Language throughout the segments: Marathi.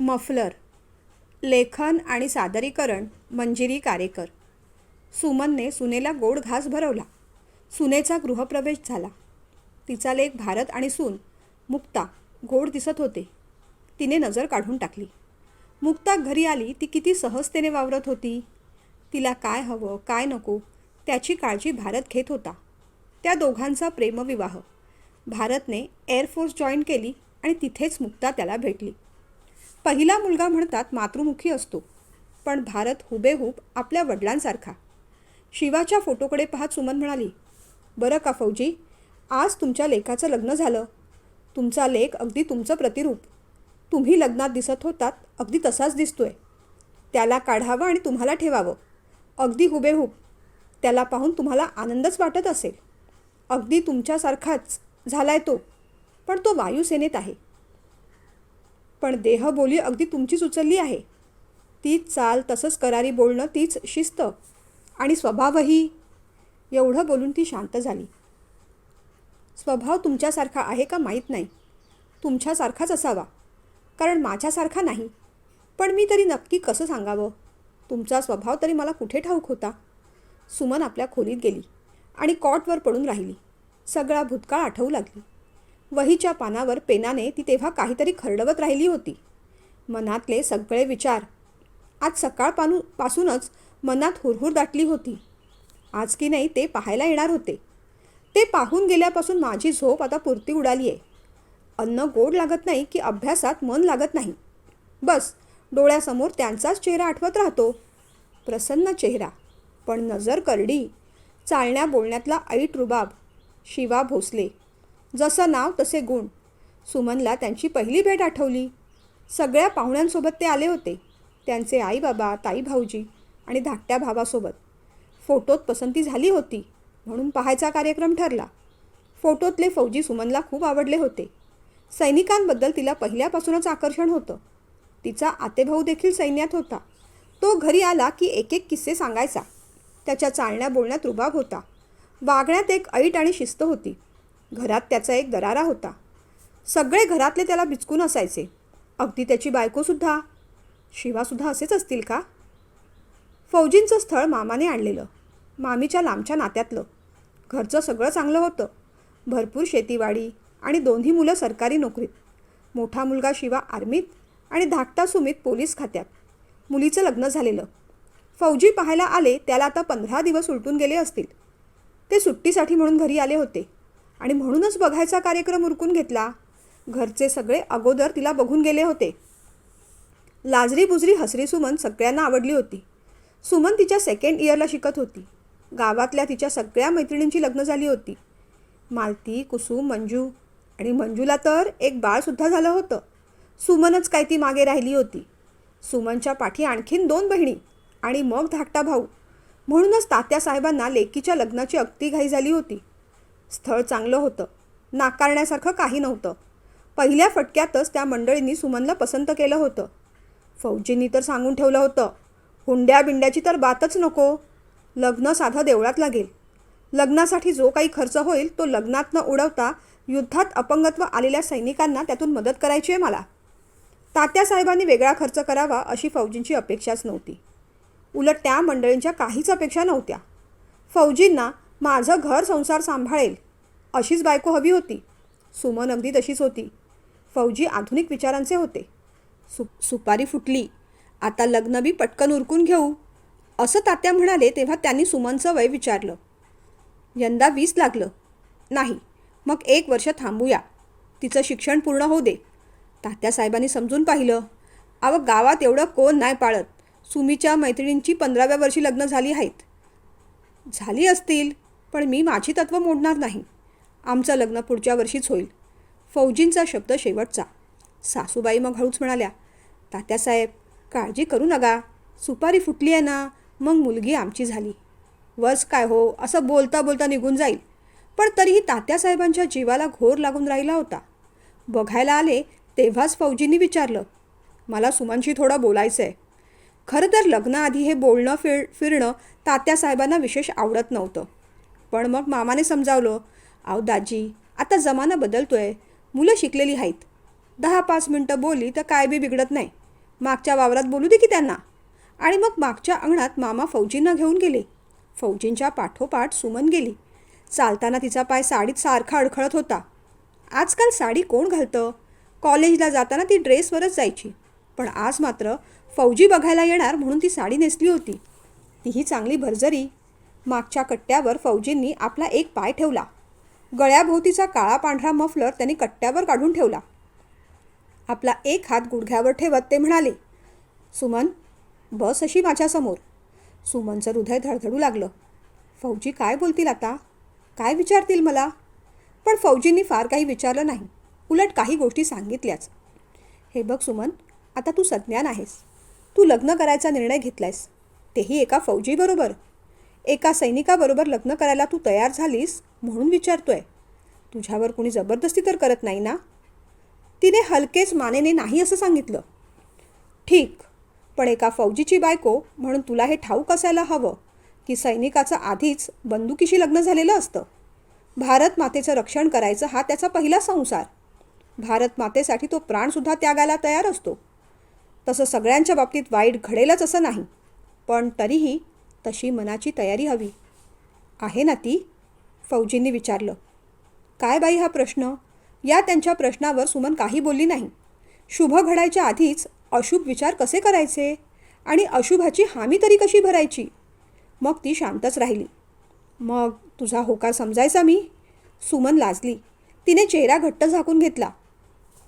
मफलर लेखन आणि सादरीकरण मंजिरी कारेकर. सुमनने सुनेला गोड घास भरवला. सुनेचा गृहप्रवेश झाला. तिचा लेख भारत आणि सून मुक्ता गोड दिसत होते. तिने नजर काढून टाकली. मुक्ता घरी आली ती किती सहजतेने वावरत होती. तिला काय हवं काय नको त्याची काळजी भारत घेत होता. त्या दोघांचा प्रेमविवाह. भारतने एअरफोर्स जॉईन केली आणि तिथेच मुक्ता त्याला भेटली. पहिला मुलगा म्हणतात मातृमुखी असतो. पण भारत हुबेहूब आपल्या वडिलांसारखा. शिवाच्या फोटोकडे पाहत सुमन म्हणाली बरं का फौजी आज तुमच्या लेखाचं लग्न झालं. तुमचा लेख अगदी तुमचं प्रतिरूप. तुम्ही लग्नात दिसत होतात अगदी तसाच दिसतोय. त्याला काढावं आणि तुम्हाला ठेवावं. अगदी हुबेहूब. त्याला पाहून तुम्हाला आनंदच वाटत असेल. अगदी तुमच्यासारखाच झालाय तो. पण तो वायुसेनेत आहे. पण देहबोली अगदी तुमचीच उचलली आहे. तीच चाल तसंच करारी बोलणं तीच शिस्त आणि स्वभावही. एवढं बोलून ती शांत झाली. स्वभाव तुमच्यासारखा आहे का माहीत नाही. तुमच्यासारखाच असावा. कारण माझ्यासारखा नाही. पण मी तरी नक्की कसं सांगावं? तुमचा स्वभाव तरी मला कुठे ठाऊक होता? सुमन आपल्या खोलीत गेली आणि कॉटवर पडून राहिली. सगळा भूतकाळ आठवू लागली. वहीच्या पानावर पेनाने ती तेव्हा काहीतरी खरडवत राहिली होती. मनातले सगळे विचार आज सकाळपानू पासूनच मनात हुरहुर दाटली होती. आज की नाही ते पाहायला येणार होते. ते पाहून गेल्यापासून माझी झोप आता पुरती उडाली आहे अन्न गोड लागत नाही की अभ्यासात मन लागत नाही. बस डोळ्यासमोर त्यांचाच चेहरा आठवत राहतो. प्रसन्न चेहरा पण नजर करडी चालण्या बोलण्यातला ऐट रुबाब शिवा भोसले. जसं नाव तसे गुण. सुमनला त्यांची पहिली भेट आठवली. सगळ्या पाहुण्यांसोबत ते आले होते. त्यांचे आई बाबा ताई भाऊजी आणि धाकट्या भावासोबत. फोटोत पसंती झाली होती म्हणून पाहायचा कार्यक्रम ठरला. फोटोतले फौजी सुमनला खूप आवडले होते. सैनिकांबद्दल तिला पहिल्यापासूनच आकर्षण होतं. तिचा आतेभाऊ देखील सैन्यात होता. तो घरी आला की एक एक किस्से सांगायचा. त्याच्या चालण्या बोलण्यात रुबाब होता. वागण्यात एक ऐट आणि शिस्त होती. घरात त्याचा एक दरारा होता. सगळे घरातले त्याला बिचकून असायचे. अगदी त्याची बायकोसुद्धा शिवासुद्धा असेच असतील का? फौजींचं स्थळ मामाने आणलेलं. मामीच्या लांबच्या नात्यातलं. घरचं सगळं चांगलं होतं. भरपूर शेतीवाडी आणि दोन्ही मुलं सरकारी नोकरीत. मोठा मुलगा शिवा आर्मीत आणि धाकटा सुमित पोलीस खात्यात. मुलीचं लग्न झालेलं. फौजी पाहायला आले त्याला आता पंधरा दिवस उलटून गेले असतील. ते सुट्टीसाठी म्हणून घरी आले होते. आणि म्हणूनच बघायचा कार्यक्रम उरकून घेतला. घरचे सगळे अगोदर तिला बघून गेले होते. लाजरी बुजरी हसरी सुमन सगळ्यांना आवडली होती. सुमन तिच्या सेकंड इयरला शिकत होती. गावातल्या तिच्या सगळ्या मैत्रिणींची लग्न झाली होती. मालती कुसुम मंजू आणि मंजूला तर एक बाळसुद्धा झालं होतं. सुमनच काय ती मागे राहिली होती. सुमनच्या पाठी आणखीन दोन बहिणी आणि मग धाकटा भाऊ. म्हणूनच तात्या साहेबांना लेकीच्या लग्नाची अगदी घाई झाली होती. स्थळ चांगलं होतं. नाकारण्यासारखं काही नव्हतं. पहिल्या फटक्यातच त्या मंडळींनी सुमनला पसंत केलं होतं. फौजींनी तर सांगून ठेवलं होतं हुंड्या बिंड्याची तर बातच नको. लग्न साधं देवळात लागेल. लग्नासाठी जो काही खर्च होईल तो लग्नात न उडवता युद्धात अपंगत्व आलेल्या सैनिकांना त्यातून मदत करायची आहे मला. तात्यासाहेबांनी वेगळा खर्च करावा अशी फौजींची अपेक्षाच नव्हती. उलट त्या मंडळींच्या काहीच अपेक्षा नव्हत्या. फौजींना माझं घर संसार सांभाळेल. अशीच बायको हवी होती. सुमन अगदी तशीच होती. फौजी आधुनिक विचारांचे होते. सु सुपारी फुटली. आता लग्न बी पटकन उरकून घेऊ. असं तात्या म्हणाले तेव्हा त्यांनी सुमनचं वय विचारलं. यंदा वीस लागलं. नाही मग एक वर्ष थांबूया. तिचं शिक्षण पूर्ण होऊ दे. तात्यासाहेबांनी समजून पाहिलं. अवं गावात एवढं कोण नाही पाळत. सुमीच्या मैत्रिणींची पंधराव्या वर्षी लग्न झाली आहेत. झाली असतील. पण मी माझी तत्त्व मोडणार नाही. आमचं लग्न पुढच्या वर्षीच होईल. फौजींचा शब्द शेवटचा. सासूबाई मग हळूच म्हणाल्या तात्यासाहेब काळजी करू नका. सुपारी फुटली आहे ना मग मुलगी आमची झाली. वस काय हो असं बोलता बोलता निघून जाईल. पण तरीही तात्यासाहेबांच्या जीवाला घोर लागून राहिला होता. बघायला आले तेव्हाच फौजींनी विचारलं मला सुमनशी थोडं बोलायचं आहे खरं तर लग्नाआधी हे बोलणं फिर फिरणं तात्यासाहेबांना विशेष आवडत नव्हतं. पण मग मामाने समजावलं आव दाजी आता जमाना बदलतोय मुलं शिकलेली आहेत दहा पाच मिनटं बोलली तर काय बी बिघडत नाही. मागच्या वावरात बोलू दे की त्यांना. आणि मग मागच्या अंगणात मामा फौजींना घेऊन गेले. फौजींच्या पाठोपाठ सुमन गेली. चालताना तिचा पाय साडीत सारखा अडखळत होता. आजकाल साडी कोण घालतं? कॉलेजला जाताना ती ड्रेसवरच जायची. पण आज मात्र फौजी बघायला येणार म्हणून ती साडी नेसली होती. तीही चांगली भरजरी मागच्या कट्ट्यावर फौजींनी आपला एक पाय ठेवला. गळ्याभोवतीचा काळा पांढरा मफलर त्यांनी कट्ट्यावर काढून ठेवला. आपला एक हात गुडघ्यावर ठेवत ते म्हणाले सुमन बस अशी माझ्यासमोर सुमनचं हृदय धडधडू लागलं. फौजी काय बोलतील आता? काय विचारतील मला? पण फौजींनी फार काही विचारलं नाही. उलट काही गोष्टी सांगितल्याच. हे बघ सुमन आता तू सज्ञान आहेस. तू लग्न करायचा निर्णय घेतलायस. तेही एका फौजीबरोबर. एका सैनिकाबरोबर लग्न करायला तू तयार झालीस म्हणून विचारतोय. तुझ्यावर कुणी जबरदस्ती तर करत नाही ना? तिने हलकेच मानेने नाही असं सांगितलं. ठीक पण एका फौजीची बायको म्हणून तुला हे ठाऊक असायला हवं की सैनिकाचं आधीच बंदुकीशी लग्न झालेलं असतं. भारत मातेचं रक्षण करायचं हा त्याचा पहिला संसार. भारत मातेसाठी तो प्राणसुद्धा त्यागायला तयार असतो. तसं सगळ्यांच्या बाबतीत वाईट घडेलच असं नाही. पण तरीही तशी मनाची तयारी हवी. आहे ना ती? फौजींनी विचारलं. काय बाई हा प्रश्न? या त्यांच्या प्रश्नावर सुमन काही बोलली नाही. शुभ घडायच्या आधीच अशुभ विचार कसे करायचे? आणि अशुभाची हामी तरी कशी भरायची? मग ती शांतच राहिली. मग तुझा होकार समजायचा मी? सुमन लाजली. तिने चेहरा घट्ट झाकून घेतला.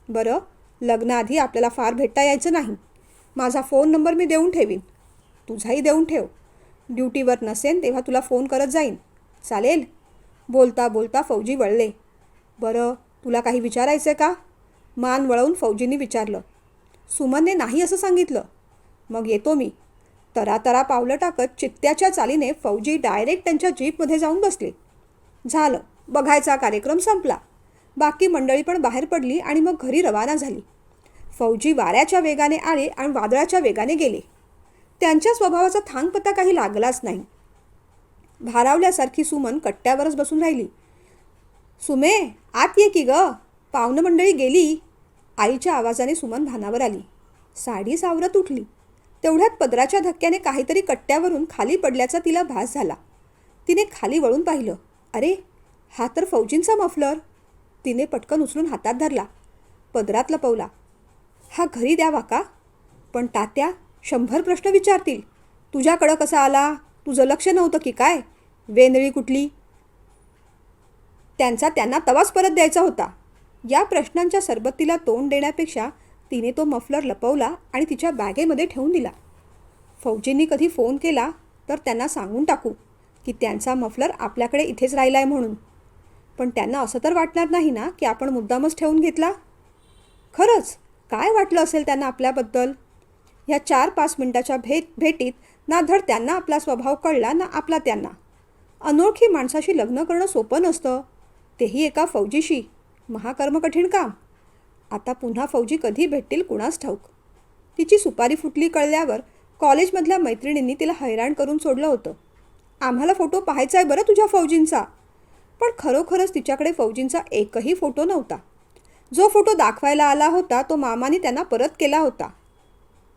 बरं लग्नाआधी आपल्याला फार भेटता यायचं नाही. माझा फोन नंबर मी देऊन ठेवीन. तुझाही देऊन ठेव. ड्युटीवर नसेन तेव्हा तुला फोन करत जाईन. चालेल? बोलता बोलता फौजी वळले. बरं तुला काही विचारायचं आहे का? मान वळवून फौजींनी विचारलं. सुमनने नाही असं सांगितलं. मग येतो मी. तरातरा पावलं टाकत चित्त्याच्या चालीने फौजी डायरेक्ट त्यांच्या जीपमध्ये जाऊन बसले. झालं. बघायचा कार्यक्रम संपला. बाकी मंडळी पण बाहेर पडली आणि मग घरी रवाना झाली. फौजी वाऱ्याच्या वेगाने आले आणि वादळाच्या वेगाने गेले. त्यांच्या स्वभावाचा थांगपत्ता काही लागलाच नाही. भारावल्यासारखी सुमन कट्ट्यावरच बसून राहिली. सुमे आत ये की ग. पाहुणं मंडळी गेली. आईच्या आवाजाने सुमन भानावर आली. साडी सावरत उठली. तेवढ्यात पदराच्या धक्क्याने काहीतरी कट्ट्यावरून खाली पडल्याचा तिला भास झाला. तिने खाली वळून पाहिलं. अरे हा तर फौजींचा मफलर. तिने पटकन उचलून हातात धरला. पदरात लपवला. हा घरी द्यावा का? पण तात्या शंभर प्रश्न विचारतील. तुझ्याकडं कसा आला? तुझं लक्ष नव्हतं की काय? वेंदळी कुठली? त्यांचा त्यांना तवाच परत द्यायचा होता. या प्रश्नांच्या सरबत्तीला तोंड देण्यापेक्षा तिने तो मफलर लपवला आणि तिच्या बॅगेमध्ये ठेवून दिला. फौजींनी कधी फोन केला तर त्यांना सांगून टाकू की त्यांचा मफलर आपल्याकडे इथेच राहिला आहे म्हणून. पण त्यांना असं तर वाटणार नाही ना की आपण मुद्दामच ठेवून घेतला? खरंच काय वाटलं असेल त्यांना आपल्याबद्दल? ह्या चार पाच मिनिटाच्या भेट भेटीत ना धड त्यांना आपला स्वभाव कळला ना आपला त्यांना. अनोळखी माणसाशी लग्न करणं सोपं नसतं. तेही एका फौजीशी. महाकर्म कठीण काम. आता पुन्हा फौजी कधी भेटतील कुणास ठाऊक? तिची सुपारी फुटली कळल्यावर कॉलेजमधल्या मैत्रिणींनी तिला हैराण करून सोडलं होतं. आम्हाला फोटो पाहायचा आहे बरं तुझ्या फौजींचा. पण खरोखरच तिच्याकडे फौजींचा एकही फोटो नव्हता. जो फोटो दाखवायला आला होता तो मामाने त्यांना परत केला होता.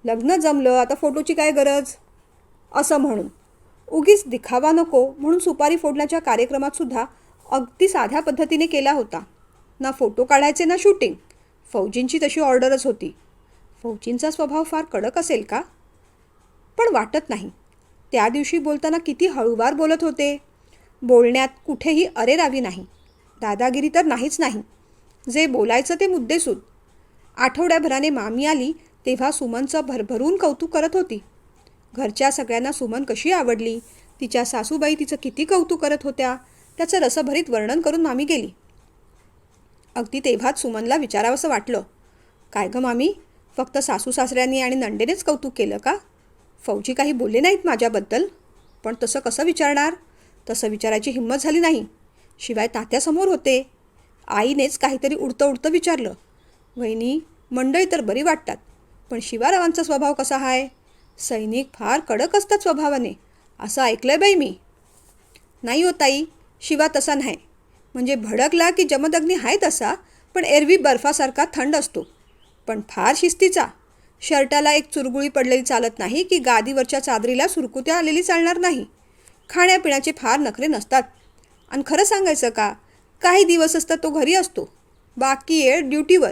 लग्न जमलं आता फोटोची काय गरज? असं म्हणून. उगीच दिखावा नको म्हणून सुपारी फोडण्याच्या कार्यक्रमात सुद्धा अगदी साध्या पद्धतीने केला होता. ना फोटो काढायचे ना शूटिंग. फौजींची तशी ऑर्डरच होती. फौजींचा स्वभाव फार कडक असेल का? पण वाटत नाही. त्या दिवशी बोलताना किती हळूवार बोलत होते. बोलण्यात कुठेही अरेरावी नाही. दादागिरी तर नाहीच नाही. जे बोलायचं ते मुद्देसूद. आठवड्याभराने मामी आली तेव्हा सुमनचं भरभरून कौतुक करत होती. घरच्या सगळ्यांना सुमन कशी आवडली? तिच्या सासूबाई तिचं किती कौतुक करत होत्या? त्याचं रसभरीत वर्णन करून मामी गेली. अगदी तेव्हाच सुमनला विचारावंसं वाटलं. काय गं मामी? फक्त सासू सासऱ्यांनी आणि नंडेनेच कौतुक केलं का? फौजी काही बोलले नाहीत माझ्याबद्दल? पण तसं कसं विचारणार? तसं विचारायची हिंमत झाली नाही. शिवाय तात्यासमोर होते. आईनेच काहीतरी उडतं उडतं विचारलं. वहिनी मंडळी तर बरी वाटतात. पण शिवारावांचा स्वभाव कसा आहे सैनिक फार कडक असतात स्वभावाने असं ऐकलंय बाई मी. नाही हो ताई शिवा तसा नाही. म्हणजे भडकला की जमदग्नी आहे तसा पण एरवी बर्फासारखा थंड असतो. पण फार शिस्तीचा. शर्टाला एक चुरगुळी पडलेली चालत नाही की गादीवरच्या चादरीला सुरकुत्या आलेली चालणार नाही. खाण्यापिण्याचे फार नखरे नसतात. आणि खरं सांगायचं का? काही दिवस असतात तो घरी असतो. बाकी येळ ड्युटीवर.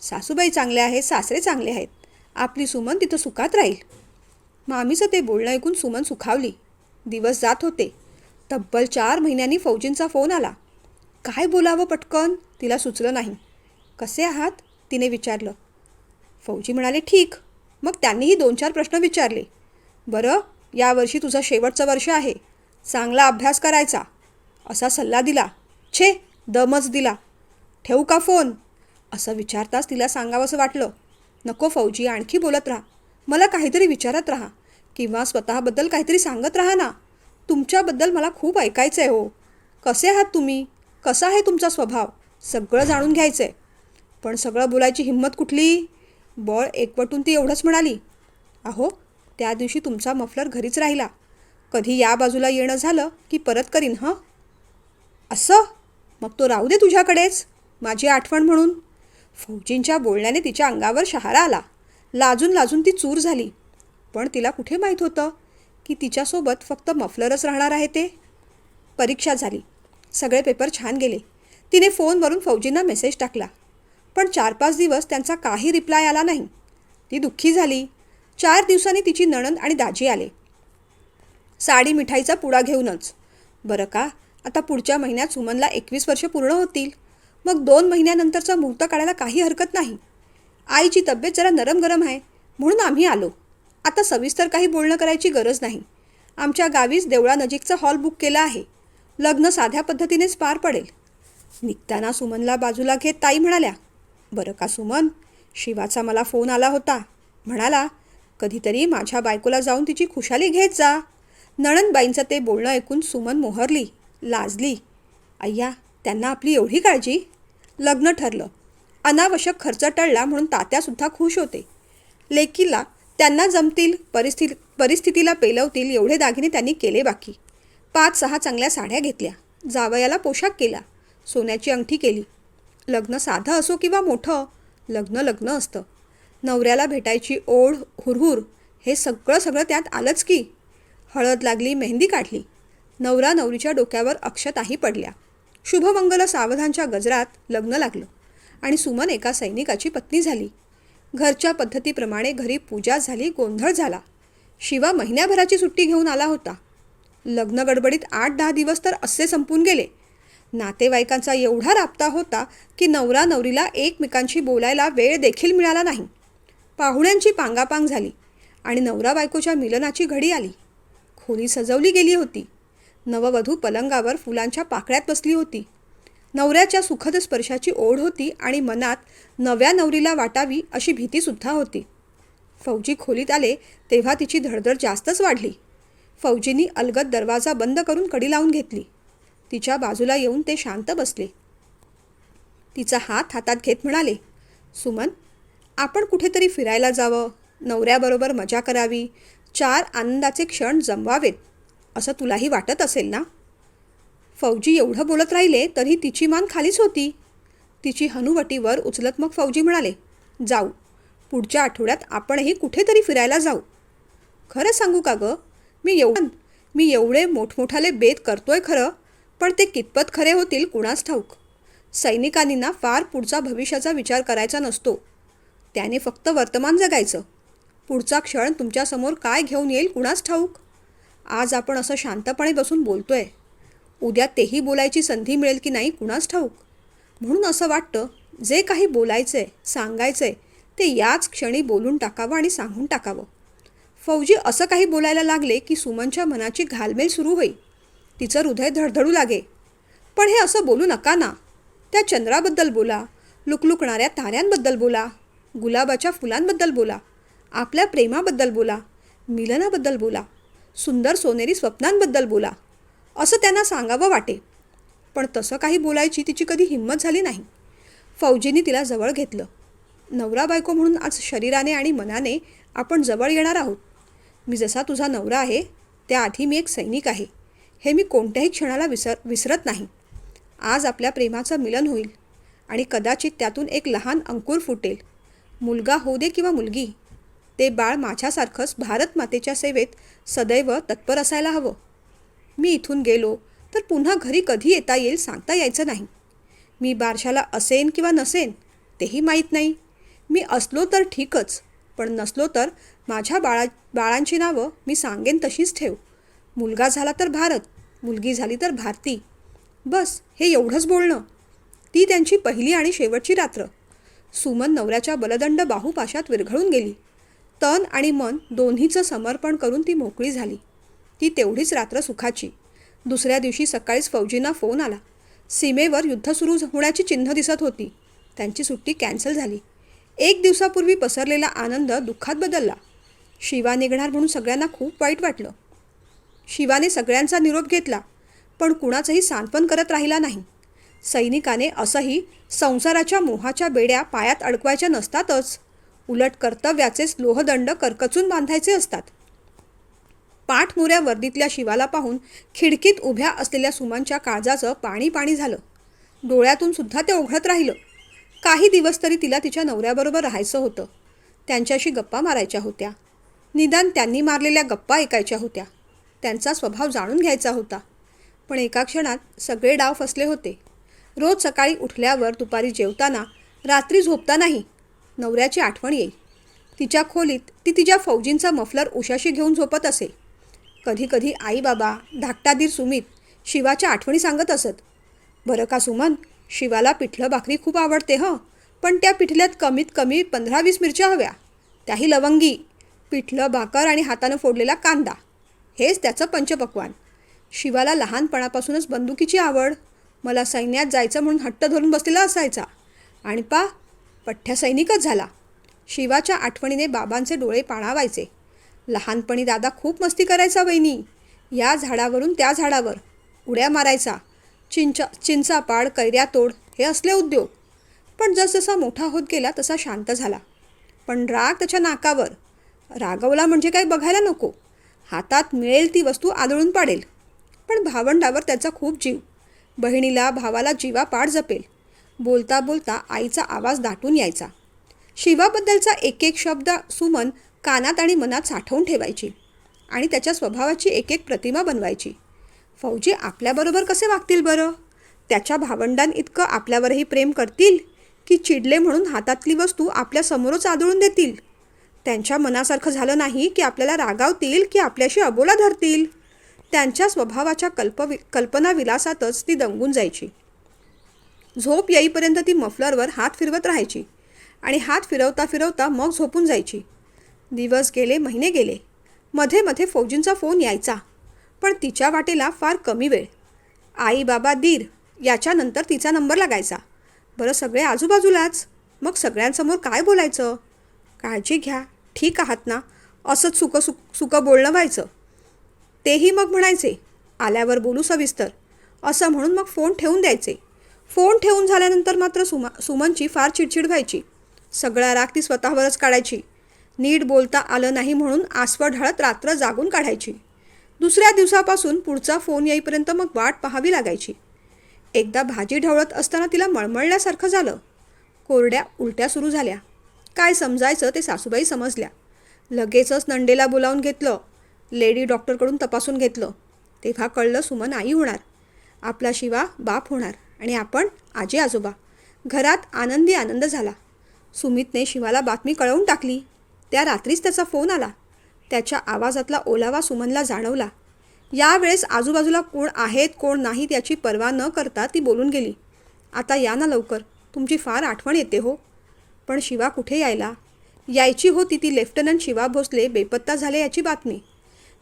सासूबाई चांगले आहेत सासरे चांगले आहेत. आपली सुमन तिथं सुखात राहील. मामीचं ते बोलणं ऐकून सुमन सुखावली. दिवस जात होते. तब्बल चार महिन्यांनी फौजींचा फोन आला. काय बोलावं पटकन? तिला सुचलं नाही. कसे आहात? तिने विचारलं. फौजी म्हणाले ठीक. मग त्यांनीही दोन चार प्रश्न विचारले. बरं यावर्षी तुझं शेवटचं वर्ष आहे. चांगला अभ्यास करायचा. असा सल्ला दिला. छे दमच दिला. ठेवू का फोन? असं विचारताच तिला सांगावंसं वाटलं. नको फौजी आणखी बोलत राहा. मला काहीतरी विचारत राहा किंवा स्वतःबद्दल काहीतरी सांगत राहा ना. तुमच्याबद्दल मला खूप ऐकायचं आहे हो. कसे आहात तुम्ही? कसा आहे तुमचा स्वभाव? सगळं जाणून घ्यायचं आहे पण सगळं बोलायची हिंमत कुठली? बळ एकवटून ती एवढंच म्हणाली. अहो त्या दिवशी तुमचा मफलर घरीच राहिला. कधी या बाजूला येणं झालं की परत करीन हं? असं? मग तो राहू दे तुझ्याकडेच. माझी आठवण म्हणून. फौजींच्या बोलण्याने तिच्या अंगावर शहारा आला. लाजून लाजून ती चूर झाली. पण तिला कुठे माहीत होतं की तिच्यासोबत फक्त मफलरच राहणार आहे ते? परीक्षा झाली. सगळे पेपर छान गेले. तिने फोनवरून फौजींना मेसेज टाकला. पण चार पाच दिवस त्यांचा काही रिप्लाय आला नाही. ती दुःखी झाली. चार दिवसांनी तिची नणंद आणि दाजी आले. साडी मिठाईचा पुडा घेऊनच. बरं का? आता पुढच्या महिन्यात सुमनला एकवीस वर्ष पूर्ण होतील. मग दोन महिन्यानंतरचा मुहूर्त काढायला काही हरकत नाही. आईची तब्येत जरा नरम गरम आहे म्हणून आम्ही आलो. आता सविस्तर काही बोलणं करायची गरज नाही. आमच्या गावीच देवळानजीकचा हॉल बुक केला आहे. लग्न साध्या पद्धतीनेच पार पडेल. निघताना सुमनला बाजूला घेत ताई म्हणाल्या बरं का सुमन? शिवाचा मला फोन आला होता. म्हणाला कधीतरी माझ्या बायकोला जाऊन तिची खुशाली घेत जा. नणंदबाईंचं ते बोलणं ऐकून सुमन मोहरली लाजली. अय्या त्यांना आपली एवढी काळजी? लग्न ठरलं. अनावश्यक खर्च टळला म्हणून तात्यासुद्धा खुश होते. लेकीला त्यांना जमतील परिस्थिती परिस्थितीला पेलवतील एवढे दागिने त्यांनी केले बाकी. पाच सहा चांगल्या साड्या घेतल्या. जावयाला पोशाख केला. सोन्याची अंगठी केली. लग्न साधं असो किंवा मोठं लग्न लग्न असतं. नवऱ्याला भेटायची ओढ हुरहुर हे सगळं सगळं त्यात आलंच की. हळद लागली मेहंदी काढली. नवरा नवरीच्या डोक्यावर अक्षताही पडल्या. शुभमंगल सावधानच्या गजरात लग्न लागलं आणि सुमन एका सैनिकाची पत्नी झाली. घरच्या पद्धतीप्रमाणे घरी पूजा झाली गोंधळ झाला. शिवा महिन्याभराची सुट्टी घेऊन आला होता. लग्न गडबडीत आठ दहा दिवस तर असे संपून गेले. नातेवाईकांचा एवढा राबता होता की नवरा नवरीला एकमेकांशी बोलायला वेळ देखील मिळाला नाही. पाहुण्यांची पांगापांग झाली आणि नवरा बायकोच्या मिलनाची घडी आली. खोली सजवली गेली होती. नववधू पलंगावर फुलांच्या पाकळ्यात बसली होती. नवऱ्याच्या सुखद स्पर्शाची ओढ होती आणि मनात नव्या नवरीला वाटावी अशी भीतीसुद्धा होती. फौजी खोलीत आले तेव्हा तिची धडधड जास्तच वाढली. फौजींनी अलगद दरवाजा बंद करून कडी लावून घेतली. तिच्या बाजूला येऊन ते शांत बसले. तिचा हात हातात घेत म्हणाले सुमन आपण कुठेतरी फिरायला जावं. नवऱ्याबरोबर मजा करावी. चार आनंदाचे क्षण जमवावेत. असं तुलाही वाटत असेल ना? फौजी एवढं बोलत राहिले तरी तिची मान खालीच होती. तिची हनुवटीवर उचलत मग फौजी म्हणाले जाऊ. पुढच्या आठवड्यात आपणही कुठेतरी फिरायला जाऊ. खरं सांगू का गं? मी एवढं मी एवढे मोठमोठाले बेत करतोय खरं पण ते कितपत खरे होतील कुणास ठाऊक? सैनिकांनी ना फार पुढचा भविष्याचा विचार करायचा नसतो. त्याने फक्त वर्तमान जगायचं. पुढचा क्षण तुमच्यासमोर काय घेऊन येईल कुणास ठाऊक? आज आपण असं शांतपणे बसून बोलतोय. उद्या तेही बोलायची संधी मिळेल की नाही कुणास ठाऊक? म्हणून असं वाटतं जे काही बोलायचंय सांगायचंय ते याच क्षणी बोलून टाकावं आणि सांगून टाकावं. फौजी असं काही बोलायला लागले की सुमनच्या मनाची घालमेल सुरू होई. तिचं हृदय धडधडू लागे. पण हे असं बोलू नका ना. त्या चंद्राबद्दल बोला लुकलुकणाऱ्या ताऱ्यांबद्दल बोला गुलाबाच्या फुलांबद्दल बोला आपल्या प्रेमाबद्दल बोला मिलनाबद्दल बोला. सुंदर सोनेरी स्वप्नांबद्दल बोला. असं त्यांना सांगावं वाटे. पण तसं काही बोलायची तिची कधी हिंमत झाली नाही. फौजींनी तिला जवळ घेतलं. नवरा बायको म्हणून आज शरीराने आणि मनाने आपण जवळ येणार आहोत. मी जसा तुझा नवरा आहे त्याआधी मी एक सैनिक आहे. हे मी कोणत्याही क्षणाला विसर विसरत नाही. आज आपल्या प्रेमाचं मिलन होईल. आणि कदाचित त्यातून एक लहान अंकुर फुटेल. मुलगा होऊ दे किंवा मुलगी ते बाळ माझ्यासारखंच भारतमातेच्या सेवेत सदैव तत्पर असायला हवं. मी इथून गेलो तर पुन्हा घरी कधी येता येईल सांगता यायचं नाही. मी बारशाला असेन किंवा नसेन तेही माहीत नाही. मी असलो तर ठीकच पण नसलो तर माझ्या बाळा बाळांची नावं मी सांगेन तशीच ठेव. मुलगा झाला तर भारत मुलगी झाली तर भारती. बस हे एवढंच बोलणं. ती त्यांची पहिली आणि शेवटची रात्र. सुमन नवऱ्याच्या बलदंड बाहुपाशात विरघळून गेली. तन आणि मन दोन्हीचं समर्पण करून ती मोकळी झाली. ती तेवढीच रात्र सुखाची. दुसऱ्या दिवशी सकाळीच फौजींना फोन आला. सीमेवर युद्ध सुरू होण्याची चिन्ह दिसत होती. त्यांची सुट्टी कॅन्सल झाली. एक दिवसापूर्वी पसरलेला आनंद दुःखात बदलला. शिवा निघणार म्हणून सगळ्यांना खूप वाईट वाटलं. शिवाने सगळ्यांचा निरोप घेतला पण कुणाचंही सांत्वन करत राहिला नाही. सैनिकाने असंही संसाराच्या मोहाच्या बेड्या पायात अडकवायच्या नसतातच. उलट कर्तव्याचेच लोहदंड करकचून बांधायचे असतात. पाठमोऱ्या वर्दीतल्या शिवाला पाहून खिडकीत उभ्या असलेल्या सुमांच्या काळजाचं पाणी पाणी झालं. डोळ्यातून सुद्धा ते ओघळत राहिलं. काही दिवस तरी तिला तिच्या नवऱ्याबरोबर राहायचं होतं. त्यांच्याशी गप्पा मारायच्या होत्या. निदान त्यांनी मारलेल्या गप्पा ऐकायच्या होत्या. त्यांचा स्वभाव जाणून घ्यायचा होता. पण एका क्षणात सगळे डाव फसले होते. रोज सकाळी उठल्यावर दुपारी जेवताना रात्री झोपतानाही नवऱ्याची आठवण येईल. तिच्या खोलीत ती तिच्या फौजींचा मफलर उशाशी घेऊन झोपत असे. कधीकधी आईबाबा आई बाबा धाकटादीर सुमित शिवाच्या आठवणी सांगत असत. बरं का सुमन शिवाला पिठलं भाकरी खूप आवडते हं? पण त्या पिठल्यात कमीत कमी पंधरा वीस मिरच्या हव्या. त्याही लवंगी पिठलं भाकर आणि हातानं फोडलेला कांदा. हेच त्याचं पंचपक्वान. शिवाला लहानपणापासूनच बंदुकीची आवड. मला सैन्यात जायचं म्हणून हट्ट धरून बसलेला असायचा. आणि पा पठ्ठ्या सैनिकच झाला. शिवाच्या आठवणीने बाबांचे डोळे पाणावायचे. लहानपणी दादा खूप मस्ती करायचा वहिनी. या झाडावरून त्या झाडावर उड्या मारायचा. चिंच चिंचापाड कैऱ्या तोड हे असले उद्योग. पण जसजसा मोठा होत गेला तसा शांत झाला. पण राग त्याच्या नाकावर. रागवला म्हणजे काय बघायला नको. हातात मिळेल ती वस्तू आदळून पाडेल. पण भावंडावर त्याचा खूप जीव. बहिणीला भावाला जीवा पाड जपेल. बोलता बोलता आईचा आवाज दाटून यायचा. शिवाबद्दलचा एक एक शब्द सुमन कानात आणि मनात साठवून ठेवायची आणि त्याच्या स्वभावाची एक एक प्रतिमा बनवायची. फौजी आपल्याबरोबर कसे वागतील बरं? त्याच्या भावंडां इतकं आपल्यावरही प्रेम करतील की चिडले म्हणून हातातली वस्तू आपल्या समोरच आदळून देतील? त्यांच्या मनासारखं झालं नाही की आपल्याला रागावतील की आपल्याशी अबोला धरतील? त्यांच्या स्वभावाच्या कल्पवि कल्पनाविलासातच ती दंगून जायची. झोप येईपर्यंत ती मफलरवर हात फिरवत राहायची आणि हात फिरवता फिरवता मग झोपून जायची. दिवस गेले महिने गेले. मध्ये मध्ये फौजींचा फोन यायचा पण तिच्या वाटेला फार कमी वेळ. आई बाबा दीर याच्यानंतर तिचा नंबर लागायचा. बरं सगळे आजूबाजूलाच. मग सगळ्यांसमोर काय बोलायचं? काळजी घ्या ठीक आहात ना? असंच सुकं सुक सुकं बोलणं व्हायचं. तेही मग म्हणायचे आल्यावर बोलू सविस्तर. असं म्हणून मग फोन ठेवून द्यायचे. फोन ठेवून झाल्यानंतर मात्र सुमा सुमनची फार चिडचिड व्हायची. सगळा राग ती स्वतःवरच काढायची. नीट बोलता आलं नाही म्हणून आसवं ढाळत रात्र जागून काढायची. दुसऱ्या दिवसापासून पुढचा फोन येईपर्यंत मग वाट पाहावी लागायची. एकदा भाजी ढवळत असताना तिला मळमळल्यासारखं झालं. कोरड्या उलट्या सुरू झाल्या. काय समजायचं ते सासूबाई समजल्या. लगेचच नंडेला बोलावून घेतलं. लेडी डॉक्टरकडून तपासून घेतलं. तेव्हा कळलं सुमन आई होणार. आपला शिवा बाप होणार. आणि आपण आजी आजोबा घरात आनंदी आनंद झाला. सुमितने शिवाला बातमी कळवून टाकली. त्या रात्रीच त्याचा फोन आला. त्याच्या आवाजातला ओलावा सुमनला जाणवला. यावेळेस आजूबाजूला कोण आहेत कोण नाहीत याची पर्वा न करता ती बोलून गेली. आता या ना लवकर. तुमची फार आठवण येते हो. पण शिवा कुठे यायला? यायची होती ती लेफ्टनंट शिवा भोसले बेपत्ता झाले याची बातमी.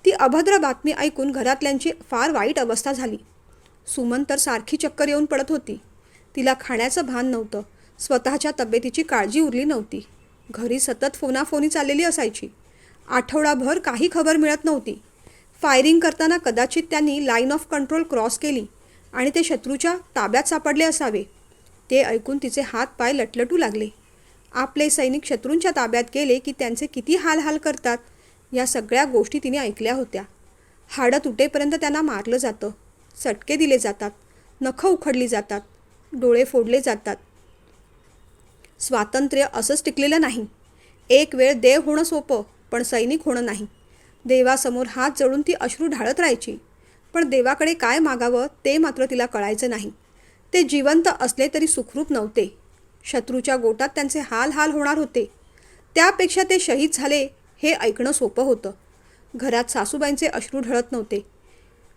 ती अभद्र बातमी ऐकून घरातल्यांची फार वाईट अवस्था झाली. सुमन तर सारखी चक्कर येऊन पडत होती. तिला खाण्याचं भान नव्हतं. स्वतःच्या तब्येतीची काळजी उरली नव्हती. घरी सतत फोनाफोनी चाललेली असायची. आठवडाभर काही खबर मिळत नव्हती. फायरिंग करताना कदाचित त्यांनी लाईन ऑफ कंट्रोल क्रॉस केली आणि ते शत्रूच्या ताब्यात सापडले असावे. ते ऐकून तिचे हात पाय लटलटू लागले. आपले सैनिक शत्रूंच्या ताब्यात गेले की त्यांचे किती हाल हाल करतात या सगळ्या गोष्टी तिने ऐकल्या होत्या. हाडं तुटेपर्यंत त्यांना मारलं जातं. चटके दिले जातात नखं उखडली जातात डोळे फोडले जातात. स्वातंत्र्य असंच टिकलेलं नाही. एक वेळ देव होणं सोपं पण सैनिक होणं नाही. देवासमोर हात जळून ती अश्रू ढाळत राहायची. पण देवाकडे काय मागावं ते मात्र तिला कळायचं नाही. ते जिवंत असले तरी सुखरूप नव्हते. शत्रूच्या गोटात त्यांचे हाल हाल होणार होते. त्यापेक्षा ते शहीद झाले हे ऐकणं सोपं होतं. घरात सासूबाईंचे अश्रू ढळत नव्हते.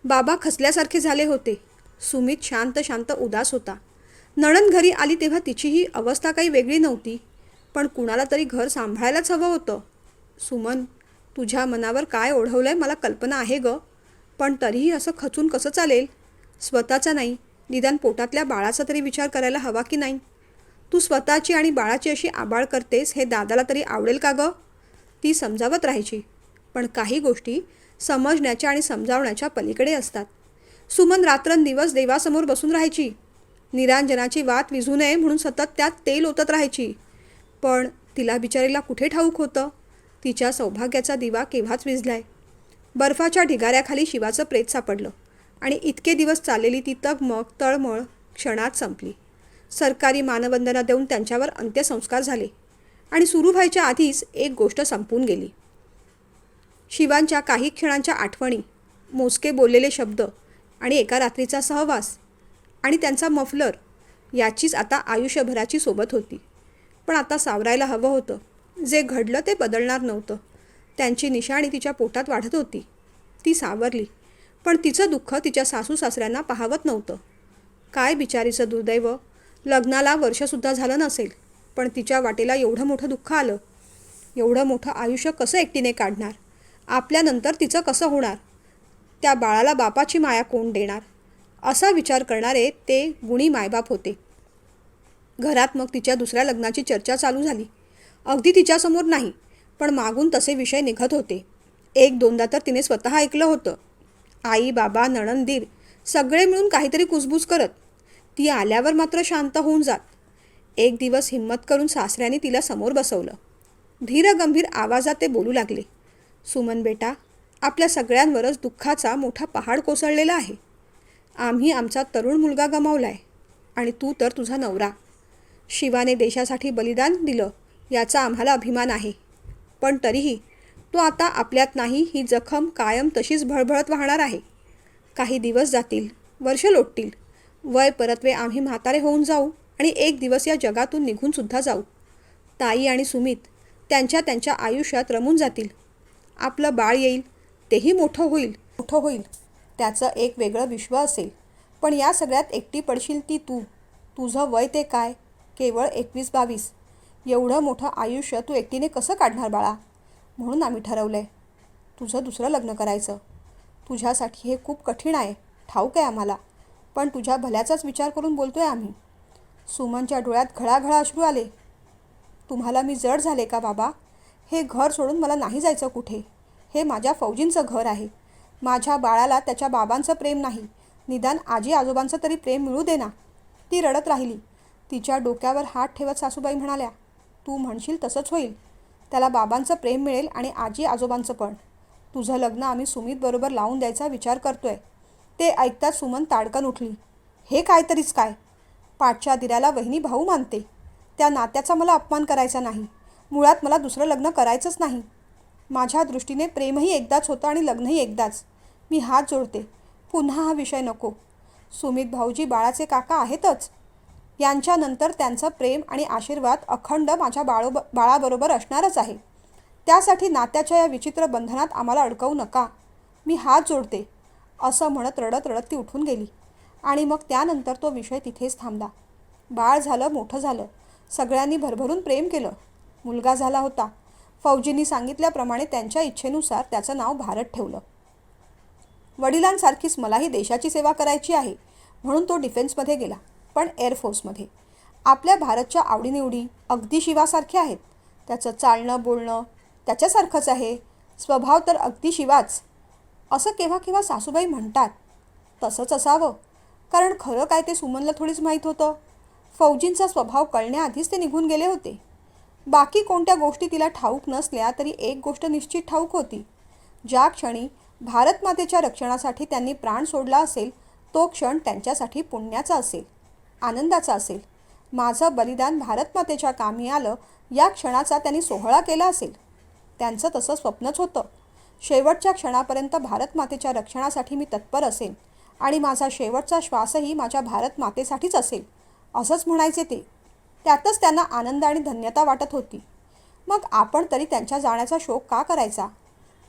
बाबा खसल्यासारखे झाले होते. सुमित शांत शांत उदास होता. नणंद घरी आली तेव्हा तिचीही अवस्था काही वेगळी नव्हती. पण कुणाला तरी घर सांभाळायलाच हवं होतं. सुमन तुझ्या मनावर काय ओढवलं आहे मला कल्पना आहे ग. पण तरीही असं खचून कसं चालेल? स्वतःचा नाही. निदान पोटातल्या बाळाचा तरी विचार करायला हवा की नाही? तू स्वतःची आणि बाळाची अशी आबाळ करतेस हे दादाला तरी आवडेल का गं? ती समजावत राहायची. पण काही गोष्टी समजण्याच्या आणि समजावण्याच्या पलीकडे असतात. सुमन रात्रंदिवस देवासमोर बसून राहायची. निरांजनाची वात विझू नये म्हणून सतत त्यात तेल ओतत राहायची. पण तिला बिचारीला कुठे ठाऊक होतं? तिच्या सौभाग्याचा दिवा केव्हाच विझलाय? बर्फाच्या ढिगाऱ्याखाली शिवाचं प्रेत सापडलं आणि इतके दिवस चाललेली ती तगमग तळमळ क्षणात संपली. सरकारी मानवंदना देऊन त्यांच्यावर अंत्यसंस्कार झाले आणि सुरू व्हायच्या आधीच एक गोष्ट संपून गेली. शिवांच्या काही क्षणांच्या आठवणी मोजके बोललेले शब्द आणि एका रात्रीचा सहवास आणि त्यांचा मफलर याचीच आता आयुष्यभराची सोबत होती. पण आता सावरायला हवं होतं. जे घडलं ते बदलणार नव्हतं. त्यांची निशाणी तिच्या पोटात वाढत होती. ती सावरली. पण तिचं दुःख तिच्या सासू सासऱ्यांना पाहावत नव्हतं. काय बिचारीचं दुर्दैव? लग्नाला वर्षसुद्धा झालं नसेल. पण तिच्या वाटेला एवढं मोठं दुःख आलं. एवढं मोठं आयुष्य कसं एकटीने काढणार? आपल्यानंतर तिचं कसं होणार? त्या बाळाला बापाची माया कोण देणार? असा विचार करणारे ते गुणी मायबाप होते. घरात मग तिच्या दुसऱ्या लग्नाची चर्चा चालू झाली. अगदी तिच्यासमोर नाही पण मागून तसे विषय निघत होते. एक दोनदा तर तिने स्वतः ऐकलं होतं. आई बाबा नणंदीर सगळे मिळून काहीतरी कुसबूस करत. ती आल्यावर मात्र शांत होऊन जात. एक दिवस हिंमत करून सासऱ्याने तिला समोर बसवलं. धीरगंभीर आवाजात ते बोलू लागले. सुमन बेटा आपल्या सगळ्यांवरच दुःखाचा मोठा पहाड कोसळलेला आहे. आम्ही आमचा तरुण मुलगा गमावला आहे आणि तू तर तुझा नवरा. शिवाने देशासाठी बलिदान दिलं याचा आम्हाला अभिमान आहे. पण तरीही तो आता आपल्यात नाही ही जखम कायम तशीच भळभळत वाहणार आहे. काही दिवस जातील वर्ष लोटतील. वय परतवे आम्ही म्हातारे होऊन जाऊ आणि एक दिवस या जगातून निघूनसुद्धा जाऊ. ताई आणि सुमित त्यांच्या त्यांच्या आयुष्यात रमून जातील. आपलं बाळ येईल तेही मोठं होईल मोठं होईल त्याचं एक वेगळं विश्व असेल. पण या सगळ्यात एकटी पडशील ती तू. तुझं वय ते काय? केवळ एकवीस बावीस. एवढं मोठं आयुष्य तू एकटीने कसं काढणार बाळा? म्हणून आम्ही ठरवलं आहे तुझं दुसरं लग्न करायचं. तुझ्यासाठी हे खूप कठीण आहे ठाऊक आहे आम्हाला. पण तुझ्या भल्याचाच विचार करून बोलतो आहे आम्ही. सुमनच्या डोळ्यात घळाघळा अश्रू आले. तुम्हाला मी जड झाले का बाबा? हे घर सोडून मला नाही जायचं कुठे? हे माझ्या फौजींचं घर आहे. माझ्या बाळाला त्याच्या बाबांचं प्रेम नाही. निदान आजी आजोबांचं तरी प्रेम मिळू दे ना. ती रडत राहिली. तिच्या डोक्यावर हात ठेवत सासूबाई म्हणाल्या तू म्हणशील तसंच होईल. त्याला बाबांचं प्रेम मिळेल आणि आजी आजोबांचं पण. तुझं लग्न आम्ही सुमितबरोबर लावून द्यायचा विचार करतोय. ते ऐकताच सुमन ताडकन उठली. हे काय तरीच काय? पाठच्या दिऱ्याला वहिनी भाऊ मानते. त्या नात्याचा मला अपमान करायचा नाही. मुळात मला दुसरं लग्न करायचंच नाही. माझ्या दृष्टीने प्रेमही एकदाच होतं आणि लग्नही एकदाच. मी हात जोडते. पुन्हा हा विषय नको. सुमित भाऊजी बाळाचे काका आहेतच. यांच्यानंतर त्यांचं प्रेम आणि आशीर्वाद अखंड माझ्या बाळो बाळाबरोबर असणारच आहे. त्यासाठी नात्याच्या या विचित्र बंधनात आम्हाला अडकवू नका. मी हात जोडते. असं म्हणत रडत रडत ती उठून गेली. आणि मग त्यानंतर तो विषय तिथेच थांबला. बाळ झालं मोठं झालं. सगळ्यांनी भरभरून प्रेम केलं. मुलगा झाला होता. फौजींनी सांगितल्याप्रमाणे त्यांच्या इच्छेनुसार त्याचं नाव भारत ठेवलं. वडिलांसारखीच मलाही देशाची सेवा करायची आहे म्हणून तो डिफेन्समध्ये गेला पण एअरफोर्समध्ये आपल्या भारतच्या आवडीनिवडी अगदी शिवासारख्या आहेत. त्याचं चालणं बोलणं त्याच्यासारखंच आहे. स्वभाव तर अगदी शिवाच. असं केव्हा केव्हा सासूबाई म्हणतात तसंच असावं. कारण खरं काय ते सुमनला थोडीच माहीत होतं. फौजींचा स्वभाव कळण्याआधीच ते निघून गेले होते. बाकी कोणत्या गोष्टी तिला ठाऊक नसल्या तरी एक गोष्ट निश्चित ठाऊक होती. ज्या क्षणी भारतमातेच्या रक्षणासाठी त्यांनी प्राण सोडला असेल तो क्षण त्यांच्यासाठी पुण्याचा असेल आनंदाचा असेल. माझं बलिदान भारतमातेच्या कामी आलं या क्षणाचा त्यांनी सोहळा केला असेल. त्यांचं तसं स्वप्नच होतं. शेवटच्या क्षणापर्यंत भारतमातेच्या रक्षणासाठी मी तत्पर असेन आणि माझा शेवटचा श्वासही माझ्या भारतमातेसाठीच असेल असंच म्हणायचे ते. त्यातच त्यांना आनंद आणि धन्यता वाटत होती. मग आपण तरी त्यांच्या जाण्याचा शोक का करायचा?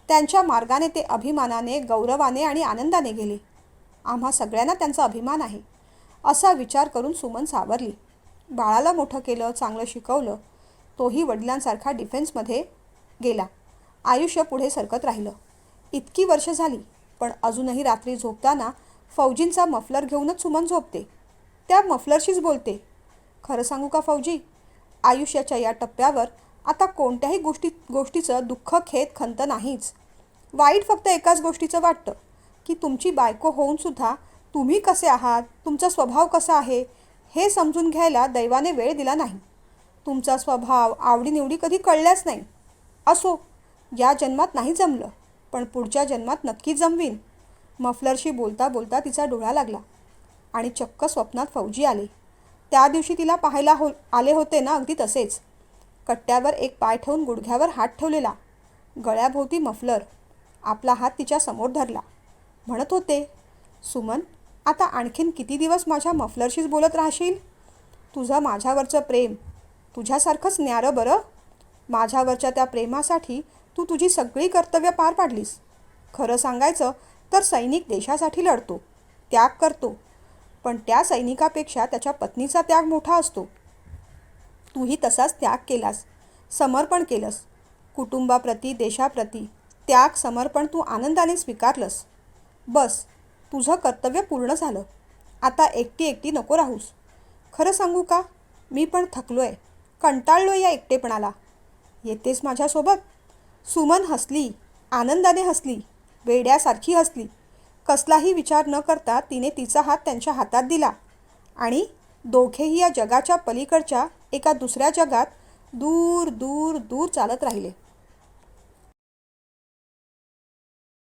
त्यांच्या मार्गाने ते अभिमानाने गौरवाने आणि आनंदाने गेले. आम्हा सगळ्यांना त्यांचा अभिमान आहे असा विचार करून सुमन सावरली. बाळाला मोठं केलं चांगलं शिकवलं तोही वडिलांसारखा डिफेन्समध्ये गेला. आयुष्य पुढे सरकत राहिलं. इतकी वर्ष झाली पण अजूनही रात्री झोपताना फौजींचा मफलर घेऊनच सुमन झोपते. त्या मफलरशीच बोलते. खरं सांगू का फौजी? आयुष्याच्या या टप्प्यावर आता कोणत्याही गोष्टी गोष्टीचं दुःख खेद खंत नाहीच. वाईट फक्त एकाच गोष्टीचं वाटतं की तुमची बायको होऊनसुद्धा तुम्ही कसे आहात? तुमचा स्वभाव कसा आहे? हे समजून घ्यायला दैवाने वेळ दिला नाही. तुमचा स्वभाव आवडीनिवडी कधी कळल्याच नाही. असो या जन्मात नाही जमलं पण पुढच्या जन्मात नक्की जमवीन. मफलरशी बोलता बोलता तिचा डोळा लागला आणि चक्क स्वप्नात फौजी आले. त्या दिवशी तिला पाहायला हो आले होते ना अगदी तसेच. कट्ट्यावर एक पाय ठेवून गुडघ्यावर हात ठेवलेला. गळ्याभोवती मफलर. आपला हात तिच्या समोर धरला. म्हणत होते सुमन आता आणखीन किती दिवस माझ्या मफलरशीच बोलत राहशील? तुझं माझ्यावरचं प्रेम तुझ्यासारखंच न्यारं बरं? माझ्यावरच्या त्या प्रेमासाठी तू तुझी सगळी कर्तव्य पार पाडलीस. खरं सांगायचं तर सैनिक देशासाठी लढतो त्याग करतो पण त्या सैनिकापेक्षा त्याच्या पत्नीचा त्याग मोठा असतो. तूही तसाच त्याग केलास समर्पण केलंस. कुटुंबाप्रती देशाप्रती त्याग समर्पण तू आनंदाने स्वीकारलंस. बस तुझं कर्तव्य पूर्ण झालं. आता एकटी एकटी नको राहूस. खरं सांगू का? मी पण थकलो आहे कंटाळलो आहे या एकटेपणाला. येतेस माझ्यासोबत? सुमन हसली आनंदाने हसली वेड्यासारखी हसली. कसलाही विचार न करता तिने तिचा हात त्यांच्या हातात दिला. आणि दोघेही या जगाच्या पलीकडच्या एका दुसऱ्या जगात दूर दूर दूर चालत राहिले.